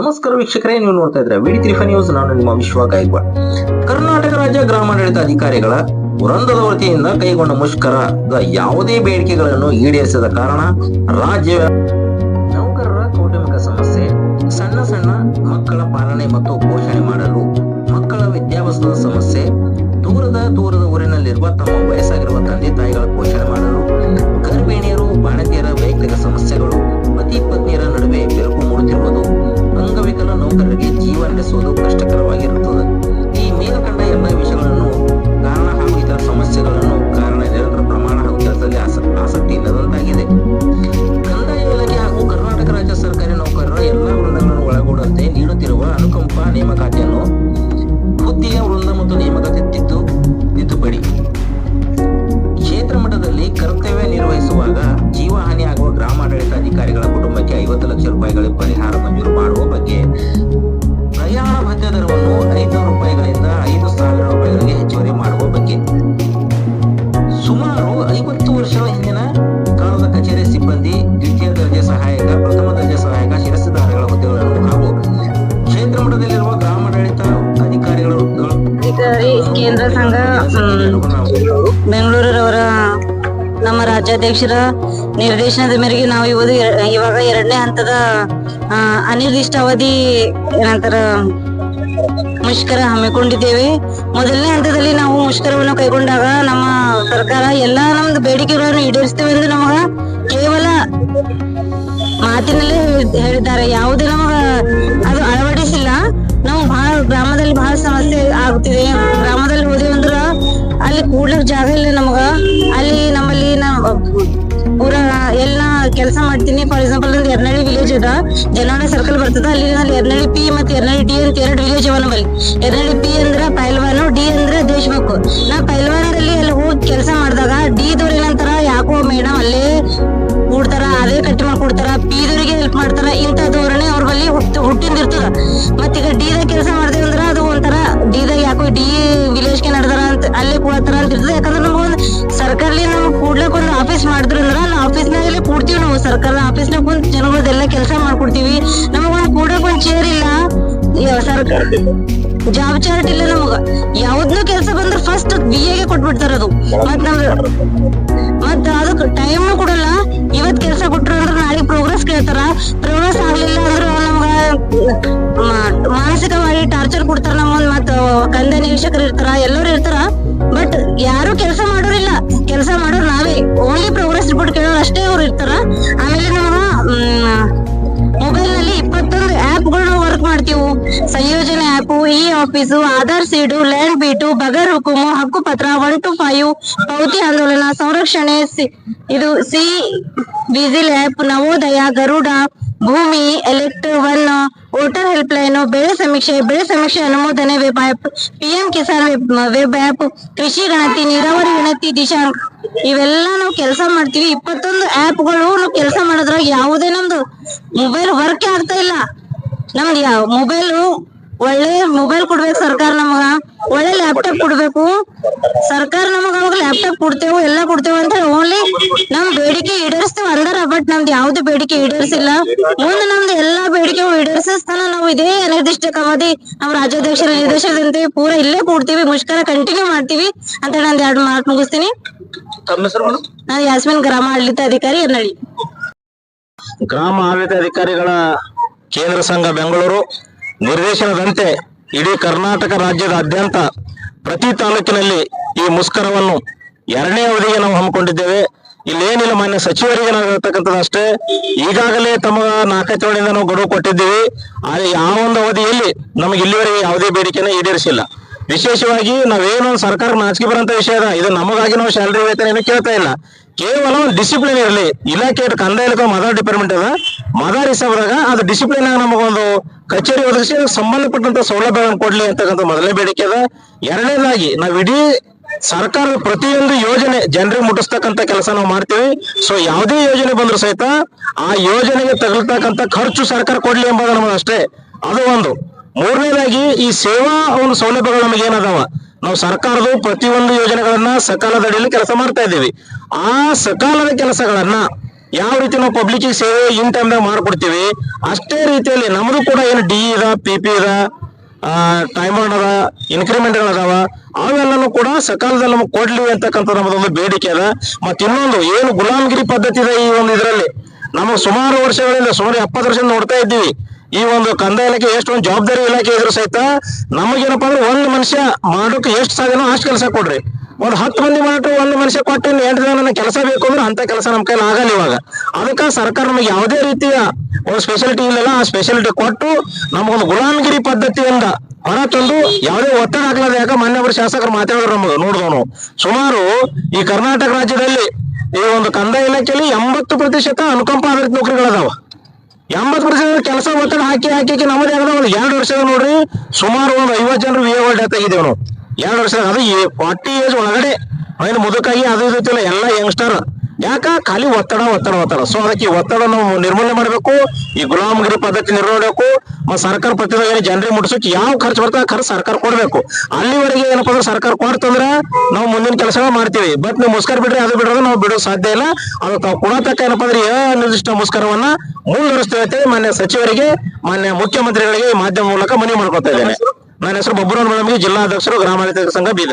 ನಮಸ್ಕಾರ ವೀಕ್ಷಕರೇ, ನೀವು ನೋಡ್ತಾ ಇದ್ರೆ ವಿಡಿ ತ್ರಿಫ ನ್ಯೂಸ್ ನಾನು ನಿಮ್ಮ ವಿಶ್ವ ಗಾಯಕ್ವಾಡ್. ಕರ್ನಾಟಕ ರಾಜ್ಯ ಗ್ರಾಮಾಡಳಿತ ಅಧಿಕಾರಿಗಳ ವೃಂದದ ವತಿಯಿಂದ ಕೈಗೊಂಡ ಮುಷ್ಕರದ ಯಾವುದೇ ಬೇಡಿಕೆಗಳನ್ನು ಈಡೇರಿಸದ ಕಾರಣ ರಾಜ್ಯ ನೌಕರರ ಕೌಟುಂಬಿಕ ಸಮಸ್ಯೆ, ಸಣ್ಣ ಸಣ್ಣ ಮಕ್ಕಳ ಪಾಲನೆ ಮತ್ತು ಪೋಷಣೆ ಮಾಡಲು ಮಕ್ಕಳ ವಿದ್ಯಾಭ್ಯಾಸದ ಸಮಸ್ಯೆ, ದೂರದ ದೂರದ ಊರಿನಲ್ಲಿರುವ ತಮ್ಮ ವಯಸ್ಸಾಗಿರುವ ತಂದೆ ತಾಯಿಗಳ ಪೋಷಣೆ ಮಾಡಲು ಗರ್ಭಿಣಿಯರು, ಬಾಣತಿಯರ ವೈಯಕ್ತಿಕ ಸಮಸ್ಯೆಗಳು, ಪತಿ ಪತ್ನಿಯರ ನೌಕರರಿಗೆ ಜೀವ ನಡೆಸುವುದು ಕಷ್ಟಕರವಾಗಿರುತ್ತದೆ. ಈ ಮೇಲ್ಕಂಡ ಎಲ್ಲ ವಿಷಯಗಳನ್ನು ಕಾರಣ ಹಾಗೂ ಇತರ ಸಮಸ್ಯೆಗಳನ್ನು ಕಾರಣ ನಿರಂತರ ಪ್ರಮಾಣ ಹಾಗೂ ಕೆಲಸದಲ್ಲಿ ಆಸ- ಆಸಕ್ತಿ ಇಲ್ಲದಂತಾಗಿದೆ. ಕಂದಾಯ ಇಲಾಖೆ ಹಾಗೂ ಕರ್ನಾಟಕ ರಾಜ್ಯ ಸರ್ಕಾರಿ ನೌಕರರ ಎಲ್ಲಾ ವೃಂದಗಳನ್ನು ಒಳಗೊಂಡಂತೆ ನೀಡುತ್ತಿರುವ ಅನುಕಂಪ ನೇಮಕಾತಿಯನ್ನು ಹುದ್ದೆಯ ವೃಂದ ಮತ್ತು ನೇಮಕಾತಿ ತಿದ್ದು, ತಿದ್ದುಪಡಿ. ಕ್ಷೇತ್ರ ಮಟ್ಟದಲ್ಲಿ ಕರ್ತವ್ಯ ನಿರ್ವಹಿಸುವಾಗ ಜೀವಹಾನಿ ಆಗುವ ಗ್ರಾಮಾಡಳಿತ ಅಧಿಕಾರಿಗಳ ಕುಟುಂಬಕ್ಕೆ ಐವತ್ತು ಲಕ್ಷ ರೂಪಾಯಿಗಳ ಪರಿಹಾರ ಬೆಂಗಳೂರವರ ನಮ್ಮ ರಾಜ್ಯಾಧ್ಯಕ್ಷರ ನಿರ್ದೇಶನದ ಮೇರೆಗೆ ನಾವು ಇವತ್ತು ಇವಾಗ ಎರಡನೇ ಹಂತದ ಅನಿರ್ದಿಷ್ಟಾವಧಿ ಏನಂತಾರ ಮುಷ್ಕರ ಹಮ್ಮಿಕೊಂಡಿದ್ದೇವೆ. ಮೊದಲನೇ ಹಂತದಲ್ಲಿ ನಾವು ಮುಷ್ಕರವನ್ನು ಕೈಗೊಂಡಾಗ ನಮ್ಮ ಸರ್ಕಾರ ಎಲ್ಲಾ ನಮ್ದು ಬೇಡಿಕೆಗಳನ್ನು ಈಡೇರಿಸ್ತೇವೆ ಎಂದು ನಮಗ ಕೇವಲ ಮಾತಿನಲ್ಲೇ ಹೇಳ್- ಹೇಳಿದ್ದಾರೆ. ಯಾವುದೇ ನಮಗ ಅದು ಅಳವಡಿಸಿಲ್ಲ. ನಾವು ಬಹಳ ಗ್ರಾಮದಲ್ಲಿ ಬಹಳ ಸಮಸ್ಯೆ ಆಗುತ್ತಿದೆ. ಅಲ್ಲಿ ಜಾಗ ಇಲ್ಲ ನಮಗ. ಅಲ್ಲಿ ನಮ್ಮಲ್ಲಿ ಪೂರ ಎಲ್ಲ ಕೆಲಸ ಮಾಡ್ತೀನಿ. ಫಾರ್ ಎಕ್ಸಾಂಪಲ್ ಒಂದು ಎರ್ನಳ್ಳಿ ವಿಲೇಜ್ ಅದ. ಜನವಾಡ ಸರ್ಕಲ್ ಬರ್ತದ. ಅಲ್ಲಿ ನಾನು ಎರ್ನಳ್ಳಿ ಪಿ ಮತ್ತೆ ಎರ್ನಳ್ಳಿ ಡಿ ಅಂತ ಎರಡು ವಿಲೇಜ್ ಅವ ನಮ್ಮಲ್ಲಿ. ಎರ್ನಳ್ಳಿ ಪಿ ಅಂದ್ರ ಪೈಲ್ವಾನು ಡಿ ಅಂದ್ರ ದೇಶಬೇಕು ನಾ ಪೈಲ್ವಾನದಲ್ಲಿ ಅಲ್ಲಿ ಹೋಗಿ ಕೆಲಸ ಮಾಡಿದಾಗ ಡಿ ದವ್ರ ಏನಂತಾರ, ಯಾಕೋ ಮೇಡಮ್ ಅಲ್ಲೇ ಕೂಡ್ತಾರ, ಅದೇ ಕಟ್ಟಿ ಮಾಡ್ಕೊಡ್ತಾರ ಪೀದವರಿಗೆ ಹೆಲ್ಪ್ ಮಾಡ್ತಾರ ಇಂಥ ಧೋರಣೆ ಅವ್ರ ಬಳಿ ಹುಟ್ಟು ಹುಟ್ಟಿಂದ ಇರ್ತದ ಮತ್ತೀಗ ಡಿದಾಗ ಕೆಲಸ ಮಾಡ್ದೇವಂದ್ರ ಅದು ಒಂಥರ ಡಿದಾಗ ಯಾಕೋ ಡಿ ವಿಲೇಜ್ ಅಲ್ಲೇ ಅಂತ ಯಾಕಂದ್ರೆ ನಮ್ಗೆ ಒಂದು ಸರ್ಕಾರಲಿ ನಮ್ಗೆ ಕೂಡ್ಲಕ್ ಒಂದು ಆಫೀಸ್ ಮಾಡಿದ್ರು ಅಂದ್ರ ಆಫೀಸ್ನಾಗ ಆಫೀಸ್ನಾಗಲೇ ಕೂಡ್ತೀವಿ ನಾವು. ಸರ್ಕಾರದ ಆಫೀಸ್ನಾಗ ಕುಂತ್ ಜನಗಳದೆಲ್ಲ ಕೆಲಸ ಮಾಡ್ಕೊಡ್ತೀವಿ. ನಮಗ್ ಒಂದು ಕೂಡಕ್ ಒಂದ್ ಚೇರ್ ಇಲ್ಲ. ಸರ್ಕಾರ ಜಾಬ್ ಚಾರ್ಟ್ ಇಲ್ಲ ನಮಗ. ಯಾವ್ದನ್ನೂ ಕೆಲಸ ಬಂದ್ರೆ ಫಸ್ಟ್ ಬಿ ಎಗೆ ಕೊಟ್ಬಿಡ್ತಾರ ಅದು. ಮತ್ ನಮ್ ಮತ್ ಅದಕ್ಕೆ ಟೈಮ್ ಕೊಡಲ್ಲ. ಇವತ್ ಕೆಲಸ ಕೊಟ್ರು ಅಂದ್ರೆ ನಾಳೆ ಪ್ರೋಗ್ರೆಸ್ ಕೇಳ್ತಾರ. ಪ್ರೋಗ್ರೆಸ್ ಆಗ್ಲಿಲ್ಲ ಅಂದ್ರ ನಮ್ಗ ಮ- ಮಾನಸಿಕವಾಗಿ ಟಾರ್ಚರ್ ಕೊಡ್ತಾರ ನಮ್ಮನ್ ಮತ್ತ ಕಂದ ನಿರೀಕ್ಷಕರು ಇರ್ತಾರ, ಎಲ್ಲರೂ ಇರ್ತಾರ. ಬಟ್ ಯಾರು ಕೆಲಸ ಮಾಡೋರಿಲ್ಲ. ಕೆಲಸ ಮಾಡೋರ್ ನಾವೇ. ಓನ್ಲಿ ಪ್ರೋಗ್ರೆಸ್ ರಿಪೋರ್ಟ್ ಕೇಳೋರು ಅಷ್ಟೇ ಅವ್ರು ಇರ್ತಾರ. ಆಮೇಲೆ ನಾವು ಮೊಬೈಲ್ನಲ್ಲಿ ಇಪ್ಪತ್ತೊಂದು ಆಪ್ಗಳು ವರ್ಕ್ ಮಾಡ್ತೀವಿ. ಸಂಯೋಜನೆ app e office, Aadhaar seed land beat ಬಗರ್ ಹುಕುಮು ಹಕ್ಕು ಪತ್ರ ಒನ್ ಟು ಫೈವ್ ಪೌತಿ ಆಂದೋಲನ, ಸಂರಕ್ಷಣೆ ಇದು, C, vigil app Navodaya, Garuda Bhoomi elect one voter helpline ಬೆಳೆ ಸಮೀಕ್ಷೆ ಬೆಳೆ ಸಮೀಕ್ಷೆ ಅನುಮೋದನೆ web P PM Kisan web app ಕೃಷಿ ಗಣತಿ, ನೀರಾವರಿ ಗಣತಿ ದಿಶಾಂಕ್ ಇವೆಲ್ಲ ನಾವು ಕೆಲಸ ಮಾಡ್ತೀವಿ. ಇಪ್ಪತ್ತೊಂದು ಆ್ಯಪ್ಗಳು ನಾವು ಕೆಲಸ ಮಾಡೋದ್ರಾಗ ಯಾವುದೇ ನಮ್ದು ಮೊಬೈಲ್ ವರ್ಕ್ ಆಗ್ತಾ ಇಲ್ಲ. ನಮ್ದು ಯಾವ ಮೊಬೈಲ್ ಒಳ್ಳೆ ಮೊಬೈಲ್ ಕೊಡ್ಬೇಕು ಸರ್ಕಾರ ನಮಗ. ಒಳ್ಳೆ ಲ್ಯಾಪ್ಟಾಪ್ ಕೊಡ್ಬೇಕು. ಸರ್ಕಾರ ನಮಗ ಅವಾಗ ಲ್ಯಾಪ್ಟಾಪ್ ಕೊಡ್ತೇವು ಎಲ್ಲಾ ಕೊಡ್ತೇವೆ ಅಂತ ಓನ್ಲಿ ನಮ್ ಬೇಡಿಕೆ ಈಡೇರಿಸ್ತೇವೆ ಅಂದಾರ ಬಟ್ ನಮ್ದು ಯಾವ್ದು ಬೇಡಿಕೆ ಈಡೇರಿಸಿಲ್ಲ. ಮುಂದೆ ನಮ್ದು ಎಲ್ಲಾ ಬೇಡಿಕೆ ಈಡೇರಿಸಿಸ್ತಾನ ನಾವು ಇದೇ ಅನಿರ್ದಿಷ್ಟ ಅವಧಿ ನಮ್ಮ ರಾಜ್ಯಾಧ್ಯಕ್ಷರ ನಿರ್ದೇಶನದಂತೆ ಪೂರ ಇಲ್ಲೇ ಕೊಡ್ತೀವಿ ಮುಷ್ಕರ ಕಂಟಿನ್ಯೂ ಮಾಡ್ತೀವಿ ಅಂತ ನಂದು ಎರಡು ಮಾತು ಮುಗಿಸ್ತೀನಿ? ನಾನು ಯಾಸ್ಮಿನ್ ಗ್ರಾಮ ಆಡಳಿತ ಅಧಿಕಾರಿ ಎನ್ನಳ್ಳಿ. ಗ್ರಾಮ ಆಡಳಿತ ಅಧಿಕಾರಿಗಳ ಕೇಂದ್ರ ಸಂಘ ಬೆಂಗಳೂರು. ನಿರ್ದೇಶನದಂತೆ ಇಡೀ ಕರ್ನಾಟಕ ರಾಜ್ಯದಾದ್ಯಂತ ಪ್ರತಿ ತಾಲೂಕಿನಲ್ಲಿ ಈ ಮುಷ್ಕರವನ್ನು ಎರಡನೇ ಅವಧಿಗೆ ನಾವು ಹಮ್ಮಿಕೊಂಡಿದ್ದೇವೆ. ಇಲ್ಲೇನಿಲ್ಲ ಮಾನ್ಯ ಸಚಿವರಿಗೆ ನಾವು ಹೇಳ್ತಕ್ಕಂಥದ್ದು ಅಷ್ಟೇ. ಈಗಾಗಲೇ ತಮ್ಮ ನಾಲ್ಕೈದು ತಿಂಗಳಿಂದ ನಾವು ಗಡುವು ಕೊಟ್ಟಿದ್ದೀವಿ. ಆದರೆ ಯಾವ ಒಂದು ಅವಧಿಯಲ್ಲಿ ನಮಗೆ ಇಲ್ಲಿವರೆಗೆ ಯಾವುದೇ ಬೇಡಿಕೆನ ಈಡೇರಿಸಿಲ್ಲ. ವಿಶೇಷವಾಗಿ ನಾವೇನೊಂದು ಸರ್ಕಾರ ನಾಚಿಕೆ ಬರೋಂಥ ವಿಷಯ ಅದ. ಇದು ನಮಗಾಗಿ ನಾವು ಸ್ಯಾಲ್ರಿ ವೇತನ ಏನು ಕೇಳ್ತಾ ಇಲ್ಲ. ಕೇವಲ ಒಂದು ಡಿಸಿಪ್ಲಿನ್ ಇರಲಿ. ಇಲಾಖೆ ಕಂದಾಯ ಮದರ್ ಡಿಪಾರ್ಟ್ಮೆಂಟ್ ಅದ. ಮದರ್ ಹಿಸಾಬದಾಗ ಅದು ಡಿಸಿಪ್ಲಿನ್ ಆಗಿ ನಮಗೊಂದು ಕಚೇರಿ ಒದಗಿಸಿ ಸಂಬಂಧಪಟ್ಟಂತ ಸೌಲಭ್ಯಗಳನ್ನು ಕೊಡ್ಲಿ ಅಂತಕ್ಕಂಥ ಮೊದಲನೇ ಬೇಡಿಕೆ ಅದ. ಎರಡನೇದಾಗಿ ನಾವು ಇಡೀ ಸರ್ಕಾರದ ಪ್ರತಿಯೊಂದು ಯೋಜನೆ ಜನರಿಗೆ ಮುಟ್ಟಿಸ್ತಕ್ಕಂಥ ಕೆಲಸ ನಾವು ಮಾಡ್ತೀವಿ. ಸೊ ಯಾವುದೇ ಯೋಜನೆ ಬಂದ್ರು ಸಹಿತ ಆ ಯೋಜನೆಗೆ ತಗಲ್ತಕ್ಕಂಥ ಖರ್ಚು ಸರ್ಕಾರ ಕೊಡ್ಲಿ ಎಂಬುದು ನಮ್ಗೆ ಅಷ್ಟೇ. ಅದು ಒಂದು. ಮೂರನೇದಾಗಿ ಈ ಸೇವಾ ಒಂದು ಸೌಲಭ್ಯಗಳು ನಮಗೆ ಏನದಾವ? ನಾವು ಸರ್ಕಾರದ ಪ್ರತಿಯೊಂದು ಯೋಜನೆಗಳನ್ನ ಸಕಾಲದ ಅಡಿಯಲ್ಲಿ ಕೆಲಸ ಮಾಡ್ತಾ ಇದ್ದೀವಿ. ಆ ಸಕಾಲದ ಕೆಲಸಗಳನ್ನ ಯಾವ ರೀತಿ ನಾವು ಪಬ್ಲಿಕ್ ಸೇವೆ ಇನ್ ಟೈಮ್ದಾಗ ಮಾಡ್ಕೊಡ್ತೀವಿ, ಅಷ್ಟೇ ರೀತಿಯಲ್ಲಿ ನಮ್ದು ಕೂಡ ಏನು ಡಿ ಇದ ಪಿ ಪಿ ಇದ ಟೈಮ್ ಅದ ಇನ್ಕ್ರಿಮೆಂಟ್ಗಳು ಅದಾವ, ಅವೆಲ್ಲನೂ ಕೂಡ ಸಕಾಲದಲ್ಲಿ ನಮಗೆ ಕೊಡ್ಲಿ ಅಂತಕ್ಕಂಥ ನಮ್ಮದೊಂದು ಬೇಡಿಕೆ ಅದ. ಮತ್ತೆ ಇನ್ನೊಂದು, ಏನು ಗುಲಾಮಗಿರಿ ಪದ್ಧತಿ ಇದೆ ಈ ಒಂದು ಇದರಲ್ಲಿ? ನಮಗೆ ಸುಮಾರು ವರ್ಷಗಳಿಂದ, ಸುಮಾರು ಎಪ್ಪತ್ತು ವರ್ಷ ನೋಡ್ತಾ ಇದ್ದೀವಿ. ಈ ಒಂದು ಕಂದಾಯ ಇಲಾಖೆ ಎಷ್ಟೊಂದು ಜವಾಬ್ದಾರಿ ಇಲಾಖೆ ಇದ್ರು ಸಹಿತ ನಮಗೇನಪ್ಪ ಅಂದ್ರೆ ಒಂದು ಮನುಷ್ಯ, ಮಾಡೋಕೆ ಎಷ್ಟು ಸಾಧ್ಯನೋ ಅಷ್ಟು ಕೆಲಸ ಕೊಡ್ರಿ. ಒಂದ್ ಹತ್ತು ಮಂದಿ ಮಾಡಿಟ್ಟು ಒಂದು ಮನುಷ್ಯ ಕೊಟ್ಟು ಎಂಟು ಜನ ಕೆಲಸ ಬೇಕು ಅಂದ್ರೆ ಅಂತ ಕೆಲಸ ನಮ್ಮ ಕೈಲಿ ಆಗಲ್ಲ ಇವಾಗ. ಅದಕ್ಕೆ ಸರ್ಕಾರ ನಮಗೆ ಯಾವುದೇ ರೀತಿಯ ಒಂದು ಸ್ಪೆಷಾಲಿಟಿ ಇಲ್ಲ ಆ ಸ್ಪೆಷಾಲಿಟಿ ಕೊಟ್ಟು ನಮಗೊಂದು ಗುಲಾಮಗಿರಿ ಪದ್ಧತಿಯಿಂದ ಹೊರ ತಂದು ಯಾವುದೇ ಒತ್ತಡ ಹಾಕ್ಲಾದ ಯಾಕ ಮಾನ್ಯವರು ಶಾಸಕರ ಮಾತಾಡಿದ್ರು ನಮಗೆ ನೋಡಿದವನು ಸುಮಾರು ಈ ಕರ್ನಾಟಕ ರಾಜ್ಯದಲ್ಲಿ ಈ ಒಂದು ಕಂದಾಯ ಇಲಾಖೆಯಲ್ಲಿ ಎಂಬತ್ತು ಪ್ರತಿಶತ ಅನುಕಂಪ ಆಧಾರಿತ ನೌಕರಿಗಳದಾವ ಎಂಬತ್ತು ಪ್ರತಿಶತ ಕೆಲಸ ಒತ್ತಡ ಹಾಕಿ ಹಾಕಿ ನಮ್ಮದೇ ಒಂದು ಎರಡು ವರ್ಷದ ನೋಡ್ರಿ ಸುಮಾರು ಒಂದು ಐವತ್ತು ಜನರು ವಿ ಎ ಡೆತ್ ಆಗಿದ್ದೇವೆ ಎರಡು ವರ್ಷ ಅದು ಫಾರ್ಟಿ ಏಜ್ ಒಳಗಡೆ ಏನು ಮುದುಕಾಗಿ ಅದು ಇದು ಇದ್ದಿಲ್ಲ ಎಲ್ಲ ಯಂಗ್ಸ್ಟರ್ ಯಾಕ? ಖಾಲಿ ಒತ್ತಡ ಒತ್ತಡ ಒತ್ತಡ. ಸೊ ಅದಕ್ಕೆ ಈ ಒತ್ತಡ ನಾವು ನಿರ್ಮೂಲನೆ ಮಾಡಬೇಕು, ಈ ಗುಲಾಮಗಿರಿ ಪದ್ಧತಿ ನಿರ್ವಹಿಸಬೇಕು ಮತ್ತು ಸರ್ಕಾರ ಪ್ರತಿದಾಗ ಏನು ಜನರಿಗೆ ಮುಟ್ಸೋಕೆ ಯಾವ ಖರ್ಚು ಬರ್ತದೆ ಖರ್ಚು ಸರ್ಕಾರ ಕೊಡಬೇಕು. ಅಲ್ಲಿವರೆಗೆ ಏನಪ್ಪ ಅಂದ್ರೆ ಸರ್ಕಾರ ಕೊಡ್ತಂದ್ರೆ ನಾವು ಮುಂದಿನ ಕೆಲಸ ಮಾಡ್ತೀವಿ. ಬಟ್ ನೀವು ಮುಸ್ಕರ ಬಿಡ್ರಿ, ಅದು ಬಿಡೋದು ನಾವು ಬಿಡೋದು ಸಾಧ್ಯ ಇಲ್ಲ. ಅದು ತಾವು ಕೊಡತಕ್ಕ ಏನಪ್ಪ ಅಂದ್ರೆ ನಿರ್ದಿಷ್ಟ ಮುಸ್ಕರವನ್ನ ಮುಂದುವರಿಸ್ತೇವೆ ಮಾನ್ಯ ಸಚಿವರಿಗೆ, ಮಾನ್ಯ ಮುಖ್ಯಮಂತ್ರಿಗಳಿಗೆ ಈ ಮಾಧ್ಯಮ ಮೂಲಕ ಮನವಿ ಮಾಡ್ಕೊತಾ ಇದ್ದೇನೆ. ನನ್ನ ಹೆಸರು ಬಬ್ಬುರಾವ್ ಮೇಡಮ್ಗೆ ಜಿಲ್ಲಾ ಅಧ್ಯಕ್ಷರು ಗ್ರಾಮಾಡಳಿತ ಸಂಘ ಬೀದರ್.